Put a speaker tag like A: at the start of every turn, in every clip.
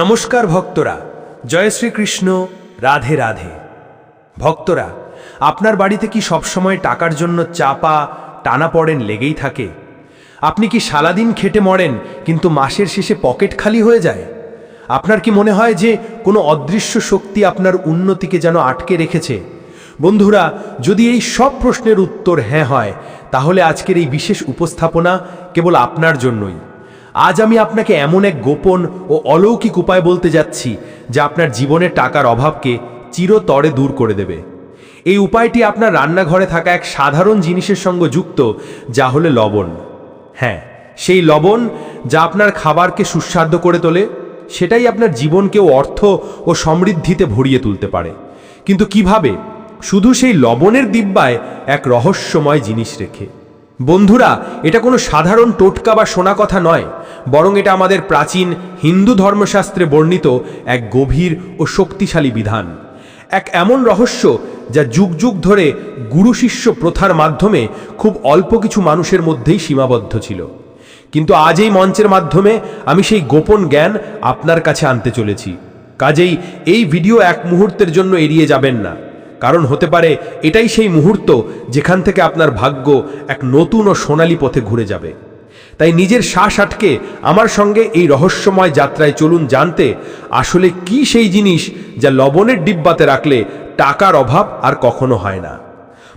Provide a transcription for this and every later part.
A: নমস্কার ভক্তরা, জয় শ্রীকৃষ্ণ, রাধে রাধে। ভক্তরা, আপনার বাড়িতে কি সবসময় টাকার জন্য চাপা টানা পড়েন লেগেই থাকে? আপনি কি সারাদিন খেটে মরেন, কিন্তু মাসের শেষে পকেট খালি হয়ে যায়? আপনার কি মনে হয় যে কোনো অদৃশ্য শক্তি আপনার উন্নতিকে যেন আটকে রেখেছে? বন্ধুরা, যদি এই সব প্রশ্নের উত্তর হ্যাঁ হয়, তাহলে আজকের এই বিশেষ উপস্থাপনা কেবল আপনার জন্যই। আজ আমি আপনাকে এমন এক গোপন ও অলৌকিক উপায় বলতে যাচ্ছি, যা আপনার জীবনের টাকার অভাবকে চিরতরে দূর করে দেবে। এই উপায়টি আপনার রান্নাঘরে থাকা এক সাধারণ জিনিসের সঙ্গে যুক্ত, যা হলে লবণ। হ্যাঁ সেই লবণ যা আপনার খাবারকে সুস্বাদ্য করে তোলে, সেটাই আপনার জীবনকেও অর্থ ও সমৃদ্ধিতে ভরিয়ে তুলতে পারে। কিন্তু কীভাবে? শুধু সেই লবণের দিব্যায় এক রহস্যময় জিনিস রেখে। বন্ধুরা, এটা কোনো সাধারণ টোটকা বা শোনা কথা নয়, বরং এটা আমাদের প্রাচীন হিন্দু ধর্মশাস্ত্রে বর্ণিত এক গভীর ও শক্তিশালী বিধান। এক এমন রহস্য যা যুগ যুগ ধরে গুরু শিষ্য প্রথার মাধ্যমে খুব অল্প কিছু মানুষের মধ্যেই সীমাবদ্ধ ছিল। কিন্তু আজ এই মঞ্চের মাধ্যমে আমি সেই গোপন জ্ঞান আপনার কাছে আনতে চলেছি। কাজেই এই ভিডিও এক মুহূর্তের জন্য এড়িয়ে যাবেন না। কারণ হতে পারে এটাই সেই মুহূর্ত যেখান থেকে আপনার ভাগ্য এক নতুন ও সোনালী পথে ঘুরে যাবে। তাই নিজের শ্বাস আটকে আমার সঙ্গে এই রহস্যময় যাত্রায় চলুন জানতে আসলে কি সেই জিনিস যা লবণের ডিব্বাতে রাখলে টাকার অভাব আর কখনো হয় না।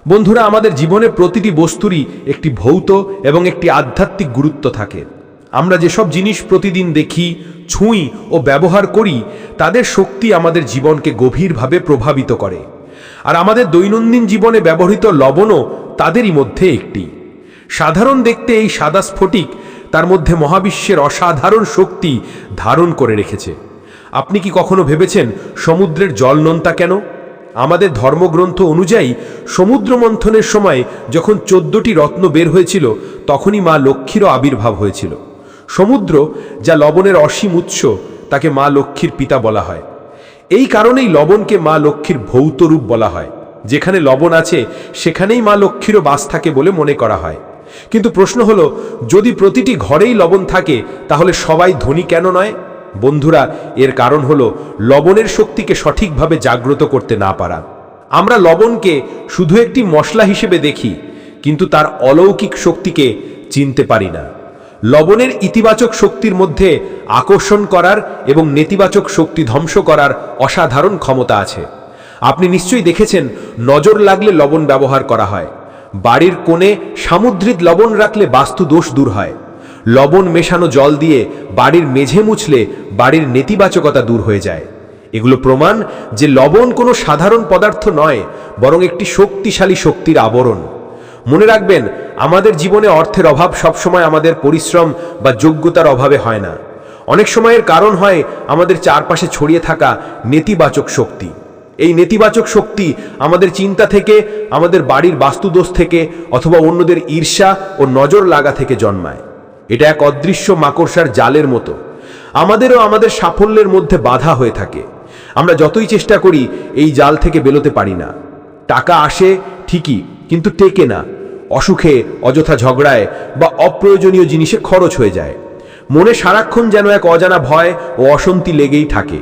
A: বন্ধুরা, আমাদের জীবনে প্রতিটি বস্তুরই একটি ভৌত এবং একটি আধ্যাত্মিক গুরুত্ব থাকে। আমরা যেসব জিনিস প্রতিদিন দেখি, ছুঁই ও ব্যবহার করি, তাদের শক্তি আমাদের জীবনকে গভীরভাবে প্রভাবিত করে। আর আমাদের দৈনন্দিন জীবনে ব্যবহৃত লবণও তাদেরই মধ্যে একটি। সাধারণ দেখতে এই সাদা স্ফটিক তার মধ্যে মহাবিশ্বের অসাধারণ শক্তি ধারণ করে রেখেছে। আপনি কি কখনো ভেবেছেন সমুদ্রের জল নোনতা কেন? আমাদের ধর্মগ্রন্থ অনুযায়ী সমুদ্র মন্থনের সময় যখন চোদ্দটি রত্ন বের হয়েছিল, তখনই মা লক্ষ্মীরও আবির্ভাব হয়েছিল। সমুদ্র, যা লবণের অসীম উৎস, তাকে মা লক্ষ্মীর পিতা বলা হয়। এই কারণেই লবণকে মা লক্ষ্মীর ভৌত রূপ বলা হয়। যেখানে লবণ আছে, সেখানেই মা লক্ষ্মীরও বাস থাকে বলে মনে করা হয়। কিন্তু প্রশ্ন হলো, যদি প্রতিটি ঘরেই লবণ থাকে, তাহলে সবাই ধনী কেন নয়? বন্ধুরা, এর কারণ হলো, লবণের শক্তিকে সঠিকভাবে জাগ্রত করতে না পারা। আমরা লবণকে শুধু একটি মশলা হিসেবে দেখি, কিন্তু তার অলৌকিক শক্তিকে চিনতে পারি না। লবণের ইতিবাচক শক্তির মধ্যে আকর্ষণ করার এবং নেতিবাচক শক্তি ধ্বংস করার অসাধারণ ক্ষমতা আছে। আপনি নিশ্চয়ই দেখেছেন, নজর লাগলে লবণ ব্যবহার করা হয়। বাড়ির কোণে সামুদ্রিক লবণ রাখলে বাস্তু দোষ দূর হয়। লবণ মেশানো জল দিয়ে বাড়ির মেঝে মুছলে বাড়ির নেতিবাচকতা দূর হয়ে যায়। এগুলো প্রমাণ যে লবণ কোনো সাধারণ পদার্থ নয়, বরং একটি শক্তিশালী শক্তির আবরণ। মনে রাখবেন, আমাদের জীবনে অর্থের অভাব সবসময় আমাদের পরিশ্রম বা যোগ্যতার অভাবে হয় না। অনেক সময়ের কারণ হয় আমাদের চারপাশে ছড়িয়ে থাকা নেতিবাচক শক্তি। এই নেতিবাচক শক্তি আমাদের চিন্তা থেকে, আমাদের বাড়ির বাস্তুদোষ থেকে অথবা অন্যদের ঈর্ষা ও নজর লাগা থেকে জন্মায়। এটা এক অদৃশ্য মাকড়সার জালের মতো। আমাদেরও আমাদের সাফল্যের মধ্যে বাধা হয়ে থাকে। আমরা যতই চেষ্টা করি, এই জাল থেকে বেরোতে পারি না। টাকা আসে ঠিকই, কিন্তু টেকে না। অসুখে, অযথা ঝগড়ায় বা অপ্রয়োজনীয় জিনিসে খরচ হয়ে যায়। মনে সারাক্ষণ যেন এক অজানা ভয় ও অশান্তি লেগেই থাকে।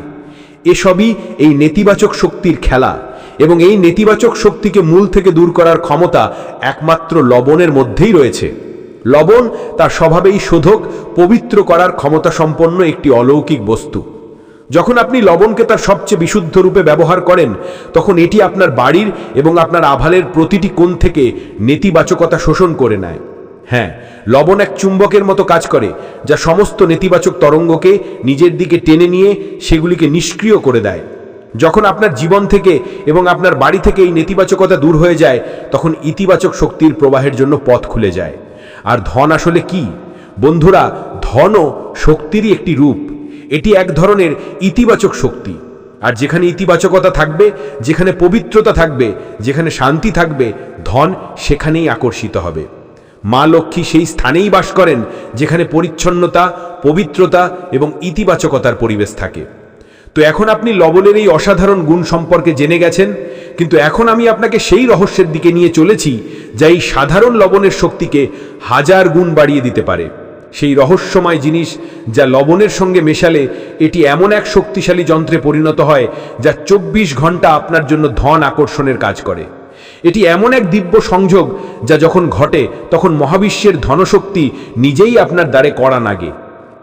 A: এসবই এই নেতিবাচক শক্তির খেলা এবং এই নেতিবাচক শক্তিকে মূল থেকে দূর করার ক্ষমতা একমাত্র লবণের মধ্যেই রয়েছে। লবণ তার স্বভাবেই শোধক, পবিত্র করার ক্ষমতা সম্পন্ন একটি অলৌকিক বস্তু। যখন আপনি লবণকে তার সবচেয়ে বিশুদ্ধ রূপে ব্যবহার করেন, তখন এটি আপনার বাড়ির এবং আপনার আভালের প্রতিটি কোণ থেকে নেতিবাচকতা শোষণ করে নেয়। হ্যাঁ লবণ এক চুম্বকের মতো কাজ করে, যা সমস্ত নেতিবাচক তরঙ্গকে নিজের দিকে টেনে নিয়ে সেগুলিকে নিষ্ক্রিয় করে দেয়। যখন আপনার জীবন থেকে এবং আপনার বাড়ি থেকে এই নেতিবাচকতা দূর হয়ে যায়, তখন ইতিবাচক শক্তির প্রবাহের জন্য পথ খুলে যায়। আর ধন আসলে কি? বন্ধুরা, ধনও শক্তিরই একটি রূপ। এটি এক ধরনের ইতিবাচক শক্তি। আর যেখানে ইতিবাচকতা থাকবে, যেখানে পবিত্রতা থাকবে, যেখানে শান্তি থাকবে, ধন সেখানেই আকর্ষিত হবে। মা লক্ষ্মী সেই স্থানেই বাস করেন, যেখানে পরিচ্ছন্নতা, পবিত্রতা এবং ইতিবাচকতার পরিবেশ থাকে। তো এখন আপনি লবণের এই অসাধারণ গুণ সম্পর্কে জেনে গেছেন, কিন্তু এখন আমি আপনাকে সেই রহস্যের দিকে নিয়ে চলেছি, যা এই সাধারণ লবণের শক্তিকে হাজার গুণ বাড়িয়ে দিতে পারে।
B: সেই রহস্যময় জিনিস যা লবণের সঙ্গে মেশালে এটি এমন এক শক্তিশালী যন্ত্রে পরিণত হয় যা চব্বিশ ঘণ্টা আপনার জন্য ধন আকর্ষণের কাজ করে। এটি এমন এক দিব্য সংযোগ যা যখন ঘটে, তখন মহাবিশ্বের ধনশক্তি নিজেই আপনার দ্বারে কড়া নাগে।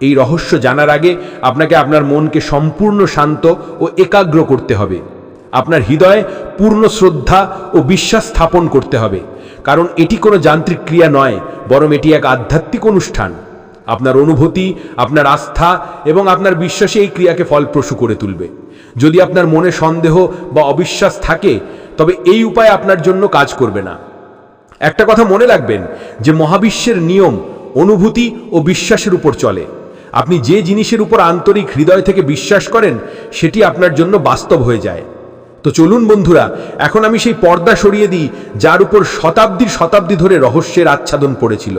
B: এই রহস্য জানার আগে আপনাকে আপনার মনকে সম্পূর্ণ শান্ত ও একাগ্র করতে হবে। আপনার হৃদয়ে পূর্ণ শ্রদ্ধা ও বিশ্বাস স্থাপন করতে হবে। কারণ এটি কোনো যান্ত্রিক ক্রিয়া নয়, বরং এটি এক আধ্যাত্মিক অনুষ্ঠান। আপনার অনুভূতি, আপনার আস্থা এবং আপনার বিশ্বাসে এই ক্রিয়াকে ফলপ্রসূ করে তুলবে। যদি আপনার মনে সন্দেহ বা অবিশ্বাস থাকে, তবে এই উপায় আপনার জন্য কাজ করবে না। একটা কথা মনে রাখবেন যে মহাবিশ্বের নিয়ম, অনুভূতি ও বিশ্বাসের উপর চলে। আপনি যে জিনিসের উপর আন্তরিক হৃদয় থেকে বিশ্বাস করেন, সেটি আপনার জন্য বাস্তব হয়ে যায়। তো চলুন বন্ধুরা, এখন আমি সেই পর্দা সরিয়ে দিই, যার উপর শতাব্দীর শতাব্দী ধরে রহস্যের আচ্ছাদন পড়েছিল।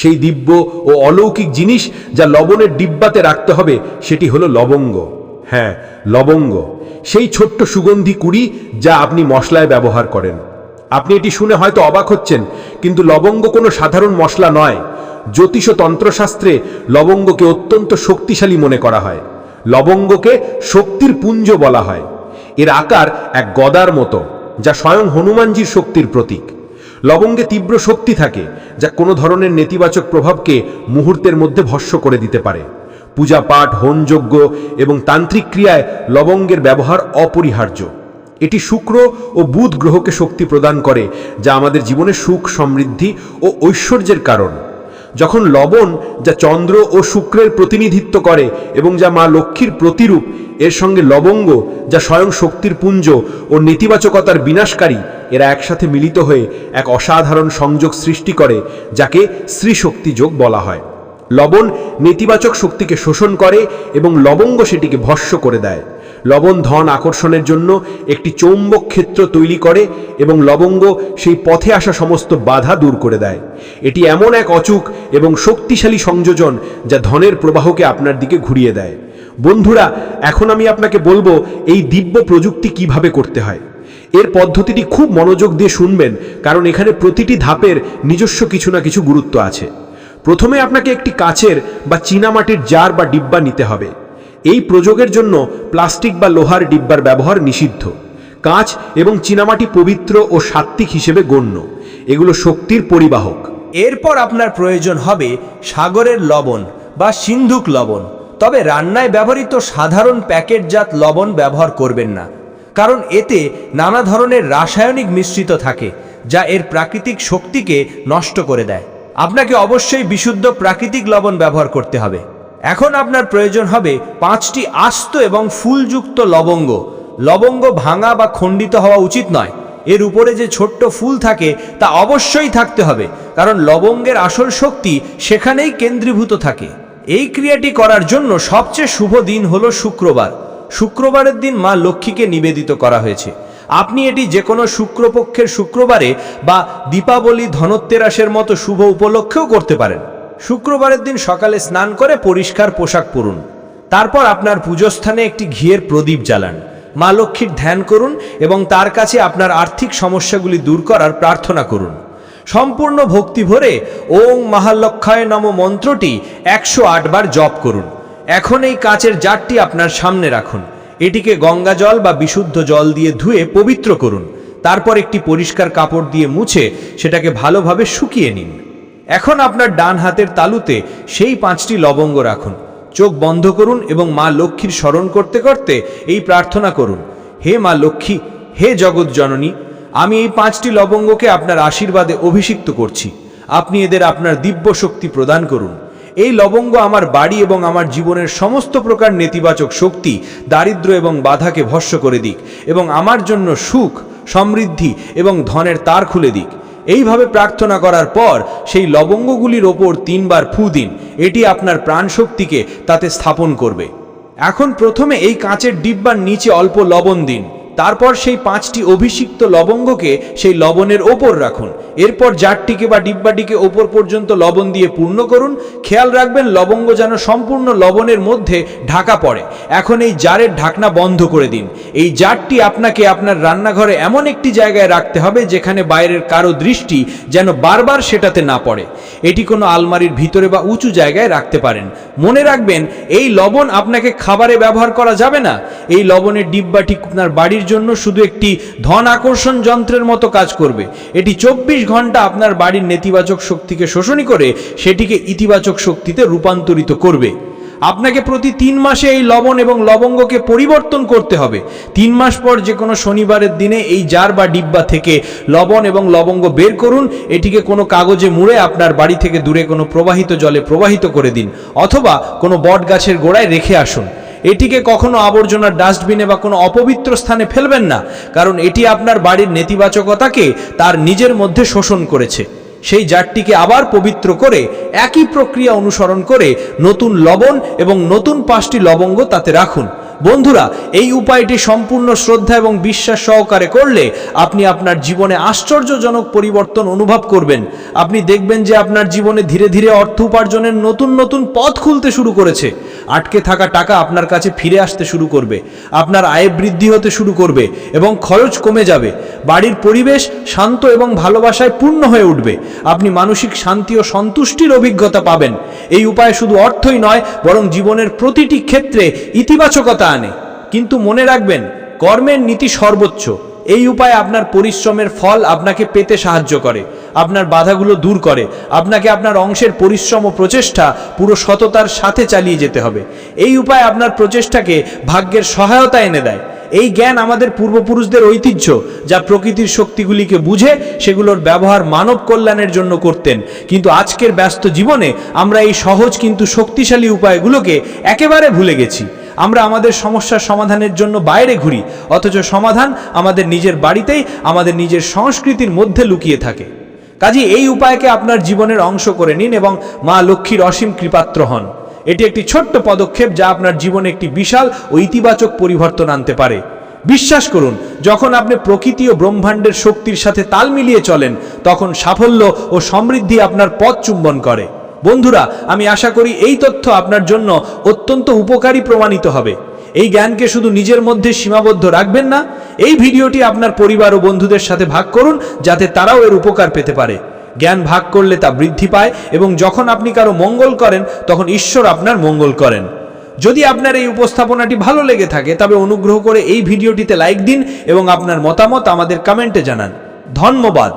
B: সেই দিব্য ও অলৌকিক জিনিস যা লবণের ডিব্বাতে রাখতে হবে, সেটি হলো লবঙ্গ। হ্যাঁ লবঙ্গ। সেই ছোট্ট সুগন্ধি কুড়ি যা আপনি মশলায় ব্যবহার করেন। আপনি এটি শুনে হয়তো অবাক হচ্ছেন, কিন্তু লবঙ্গ কোনো সাধারণ মশলা নয়। জ্যোতিষ তন্ত্রশাস্ত্রে লবঙ্গকে অত্যন্ত শক্তিশালী মনে করা হয়। লবঙ্গকে শক্তির পুঞ্জ বলা হয়। এর আকার এক গদার মতো, যা স্বয়ং হনুমানজির শক্তির প্রতীক। লবঙ্গে তীব্র শক্তি থাকে, যা কোনো ধরনের নেতিবাচক প্রভাবকে মুহূর্তের মধ্যে ভস্য করে দিতে পারে। পূজা পাঠ হোমযজ্ঞ এবং তান্ত্রিক ক্রিয়ায় লবঙ্গের ব্যবহার অপরিহার্য। এটি শুক্র ও বুধ গ্রহকে শক্তি প্রদান করে, যা আমাদের জীবনে সুখ, সমৃদ্ধি ও ঐশ্বর্যের কারণ। যখন লবণ যা চন্দ্র ও শুক্রের প্রতিনিধিত্ব করে এবং যা মা লক্ষ্মীর প্রতিরূপ, এর সঙ্গে লবঙ্গ যা স্বয়ং শক্তির পুঞ্জ ও নেতিবাচকতার বিনাশকারী, এরা একসাথে মিলিত হয়ে এক অসাধারণ সংযোগ সৃষ্টি করে, যাকে শ্রীশক্তি যোগ বলা হয়। লবণ নেতিবাচক শক্তিকে শোষণ করে এবং লবঙ্গ সেটিকে ভস্য করে দেয়। লবণ ধন আকর্ষণের জন্য একটি চৌম্বক ক্ষেত্র তৈরি করে এবং লবঙ্গ সেই পথে আসা সমস্ত বাধা দূর করে দেয়। এটি এমন এক অচুক এবং শক্তিশালী সংযোজন যা ধনের প্রবাহকে আপনার দিকে ঘুরিয়ে দেয়। বন্ধুরা, এখন আমি আপনাকে বলব এই দিব্য প্রযুক্তি কীভাবে করতে হয়। এর পদ্ধতিটি খুব মনোযোগ দিয়ে শুনবেন, কারণ এখানে প্রতিটি ধাপের নিজস্ব কিছু না কিছু গুরুত্ব আছে। প্রথমে আপনাকে একটি কাচের বা চীনামাটির জার বা ডিব্বা নিতে হবে। এই প্রযোগের জন্য প্লাস্টিক বা লোহার ডিব্বার ব্যবহার নিষিদ্ধ। কাঁচ এবং চীনামাটি পবিত্র ও সাত্ত্বিক হিসেবে গণ্য। এগুলো শক্তির পরিবাহক।
A: এরপর আপনার প্রয়োজন হবে সাগরের লবণ বা সিন্ধুক লবণ। তবে রান্নায় ব্যবহৃত সাধারণ প্যাকেটজাত লবণ ব্যবহার করবেন না। কারণ এতে নানা ধরনের রাসায়নিক মিশ্রিত থাকে, যা এর প্রাকৃতিক শক্তিকে নষ্ট করে দেয়। আপনাকে অবশ্যই বিশুদ্ধ প্রাকৃতিক লবণ ব্যবহার করতে হবে। এখন আপনার প্রয়োজন হবে পাঁচটি আস্ত এবং ফুলযুক্ত লবঙ্গ। লবঙ্গ ভাঙা বা খণ্ডিত হওয়া উচিত নয়। এর উপরে যে ছোট্ট ফুল থাকে, তা অবশ্যই থাকতে হবে, কারণ লবঙ্গের আসল শক্তি সেখানেই কেন্দ্রীভূত থাকে। এই ক্রিয়াটি করার জন্য সবচেয়ে শুভ দিন হলো শুক্রবার। শুক্রবারের দিন মা লক্ষ্মীকে নিবেদিত করা হয়েছে। আপনি এটি যে কোনো শুক্রপক্ষের শুক্রবারে বা দীপাবলি ধনত্তেরাসের মতো শুভ উপলক্ষেও করতে পারেন। শুক্রবারের দিন সকালে স্নান করে পরিষ্কার পোশাক পরুন। তারপর আপনার পুজোস্থানে একটি ঘিয়ের প্রদীপ জ্বালান। মা লক্ষ্মীর ধ্যান করুন এবং তার কাছে আপনার আর্থিক সমস্যাগুলি দূর করার প্রার্থনা করুন। সম্পূর্ণ ভক্তি ভরে ওং মহালক্ষায় নম মন্ত্রটি একশো বার জপ করুন। এখন এই কাচের জারটি আপনার সামনে রাখুন। এটিকে গঙ্গা জল বা বিশুদ্ধ জল দিয়ে ধুয়ে পবিত্র করুন। তারপর একটি পরিষ্কার কাপড় দিয়ে মুছে সেটাকে ভালোভাবে শুকিয়ে নিন। এখন আপনার ডান হাতের তালুতে সেই পাঁচটি লবঙ্গ রাখুন। চোখ বন্ধ করুন এবং মা লক্ষ্মীর স্মরণ করতে করতে এই প্রার্থনা করুন, হে মা লক্ষ্মী, হে জগৎ জননী, আমি এই পাঁচটি লবঙ্গকে আপনার আশীর্বাদে অভিষিক্ত করছি। আপনি এদের আপনার দিব্য শক্তি প্রদান করুন। এই লবঙ্গ আমার বাড়ি এবং আমার জীবনের সমস্ত প্রকার নেতিবাচক শক্তি, দারিদ্র্য এবং বাধাকে ভস্য করে দিক এবং আমার জন্য সুখ, সমৃদ্ধি এবং ধনের তার খুলে দিক। এইভাবে প্রার্থনা করার পর সেই লবঙ্গগুলির ওপর তিনবার ফু দিন। এটি আপনার প্রাণশক্তিকে তাতে স্থাপন করবে। এখন প্রথমে এই কাঁচের ডিব্বার নিচে অল্প লবণ দিন।
C: তারপর সেই পাঁচটি অভিষিক্ত লবঙ্গকে সেই লবণের ওপর রাখুন। এরপর জারটিকে বা ডিব্বাটিকে ওপর পর্যন্ত লবণ দিয়ে পূর্ণ করুন। খেয়াল রাখবেন লবঙ্গ যেন সম্পূর্ণ লবণের মধ্যে ঢাকা পড়ে। এখন এই জারের ঢাকনা বন্ধ করে দিন। এই জারটি আপনাকে আপনার রান্নাঘরে এমন একটি জায়গায় রাখতে হবে যেখানে বাইরের কারও দৃষ্টি যেন বারবার সেটাতে না পড়ে। এটি কোনো আলমারির ভিতরে বা উঁচু জায়গায় রাখতে পারেন। মনে রাখবেন, এই লবণ আপনাকে খাবারে ব্যবহার করা যাবে না। এই লবণের ডিব্বাটি আপনার বাড়ির জন্য শুধু একটি ধন আকর্ষণ যন্ত্রের মতো কাজ করবে। এটি চব্বিশ ঘণ্টা আপনার বাড়ির নেতিবাচক শক্তিকে শোষণী করে, সেটিকে ইতিবাচক শক্তিতে রূপান্তরিত করবে। আপনাকে প্রতি তিন মাসে এই লবণ এবং লবঙ্গকে পরিবর্তন করতে হবে। তিন মাস পর যে কোনো শনিবারের দিনে এই জার বা ডিব্বা থেকে লবণ এবং লবঙ্গ বের করুন। এটিকে কোনো কাগজে মুড়ে আপনার বাড়ি থেকে দূরে কোনো প্রবাহিত জলে প্রবাহিত করে দিন। অথবা কোনো বট গাছের গোড়ায় রেখে আসুন। এটিকে কখনো আবর্জনার ডাস্টবিনে বা কোনো অপবিত্র স্থানে ফেলবেন না, কারণ এটি আপনার বাড়ির নেতিবাচকতাকে তার নিজের মধ্যে শোষণ করেছে। সেই জারটিকে আবার পবিত্র করে, একই প্রক্রিয়া অনুসরণ করে নতুন লবণ এবং নতুন পাঁচটি লবঙ্গ তাতে রাখুন। বন্ধুরা, এই উপায়টি সম্পূর্ণ শ্রদ্ধা এবং বিশ্বাস সহকারে করলে আপনি আপনার জীবনে আশ্চর্যজনক পরিবর্তন অনুভব করবেন। আপনি দেখবেন যে আপনার জীবনে ধীরে ধীরে অর্থ উপার্জনের নতুন নতুন পথ খুলতে শুরু করেছে। আটকে থাকা টাকা আপনার কাছে ফিরে আসতে শুরু করবে। আপনার আয় বৃদ্ধি হতে শুরু করবে এবং খরচ কমে যাবে। বাড়ির পরিবেশ শান্ত এবং ভালোবাসায় পূর্ণ হয়ে উঠবে। আপনি মানসিক শান্তি ও সন্তুষ্টির অভিজ্ঞতা পাবেন। এই উপায় শুধু অর্থই নয়, বরং জীবনের প্রতিটি ক্ষেত্রে ইতিবাচকতা আনে কিন্তু মনে রাখবেন, কর্মের নীতি সর্বোচ্চ। এই উপায় আপনার পরিশ্রমের ফল আপনাকে পেতে সাহায্য করে, আপনার বাধাগুলো দূর করে, আপনাকে আপনার অংশের পরিশ্রম ও প্রচেষ্টা পুরো সততার সাথে চালিয়ে যেতে হবে। এই উপায় আপনার প্রচেষ্টাকে ভাগ্যের সহায়তা এনে দেয়। এই জ্ঞান আমাদের পূর্বপুরুষদের ঐতিহ্য, যা প্রকৃতির শক্তিগুলিকে বুঝে সেগুলোর ব্যবহার মানব কল্যাণের জন্য করতেন। কিন্তু আজকের ব্যস্ত জীবনে আমরা এই সহজ কিন্তু শক্তিশালী উপায়গুলোকে একেবারে ভুলে গেছি। আমরা আমাদের সমস্যার সমাধানের জন্য বাইরে ঘুরি, অথচ সমাধান আমাদের নিজের বাড়িতেই, আমাদের নিজের সংস্কৃতির মধ্যে লুকিয়ে থাকে। কাজে এই উপায়কে আপনার জীবনের অংশ করে নিন এবং মা লক্ষ্মীর অসীম কৃপাত্র হন। এটি একটি ছোট্ট পদক্ষেপ যা আপনার জীবনে একটি বিশাল ও ইতিবাচক পরিবর্তন আনতে পারে। বিশ্বাস করুন, যখন আপনি প্রকৃতি ও ব্রহ্মাণ্ডের শক্তির সাথে তাল মিলিয়ে চলেন, তখন সাফল্য ও সমৃদ্ধি আপনার পথ চুম্বন করে। বন্ধুরা, আমি আশা করি এই তথ্য আপনার জন্য অত্যন্ত উপকারী প্রমাণিত হবে। এই জ্ঞানকে শুধু নিজের মধ্যে সীমাবদ্ধ রাখবেন না, এই ভিডিওটি আপনার পরিবার ও বন্ধুদের সাথে ভাগ করুন, যাতে তারাও এর উপকার পেতে পারে। জ্ঞান ভাগ করলে তা বৃদ্ধি পায় এবং যখন আপনি কারও মঙ্গল করেন, তখন ঈশ্বর আপনার মঙ্গল করেন। যদি আপনার এই উপস্থাপনাটি ভালো লেগে থাকে, তবে অনুগ্রহ করে এই ভিডিওটিতে লাইক দিন এবং আপনার মতামত আমাদের কমেন্টে জানান। ধন্যবাদ।